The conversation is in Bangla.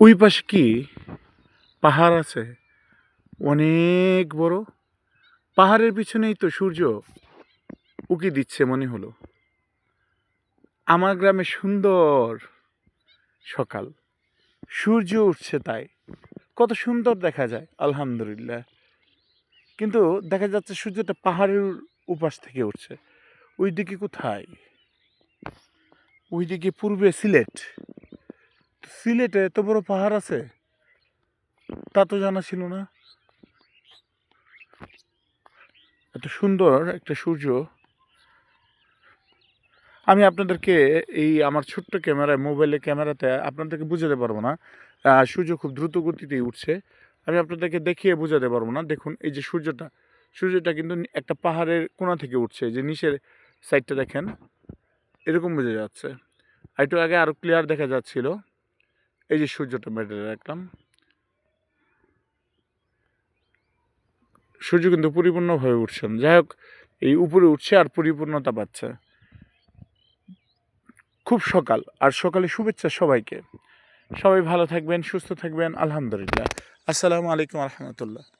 ওই পাশে কি? পাহাড় আছে। অনেক বড়। পাহাড়ের পিছনেই তো সূর্য উকি দিচ্ছে মনে হলো। আমার গ্রামে সুন্দর সকাল। সূর্য উঠছে তাই। কত সুন্দর দেখা যায়, আলহামদুলিল্লাহ। কিন্তু দেখা যাচ্ছে সূর্যটা পাহাড়ের উপাস থেকে উঠছে। ওইদিকে কোথায়? ওইদিকে পূর্বে সিলেট। সিলেটে এত বড় পাহাড় আছে? তা তো জানা ছিল না। এত সুন্দর একটা সূর্য। আমি আপনাদেরকে এই আমার ছোট্ট ক্যামেরায় মোবাইলের ক্যামেরাতে আপনাদেরকে বুঝাতে পারব না। সূর্য খুব দ্রুত গতিতেই উঠছে। আমি আপনাদেরকে দেখিয়ে বোঝাতে পারব না। দেখুন, এই যে সূর্যটা সূর্যটা কিন্তু একটা পাহাড়ের কোণা থেকে উঠছে। যে নিচের সাইডটা দেখেন, এরকম বোঝা যাচ্ছে। একটু আগে আরও ক্লিয়ার দেখা যাচ্ছিল। এই যে সূর্যটা মেটে রাখলাম। সূর্য কিন্তু পরিপূর্ণভাবে উঠছে না। যাই হোক, এই উপরে উঠছে আর পরিপূর্ণতা পাচ্ছে। খুব সকাল, আর সকালে শুভেচ্ছা সবাইকে। সবাই ভালো থাকবেন, সুস্থ থাকবেন, আলহামদুলিল্লাহ। আসসালামু আলাইকুম রহমতুল্লাহ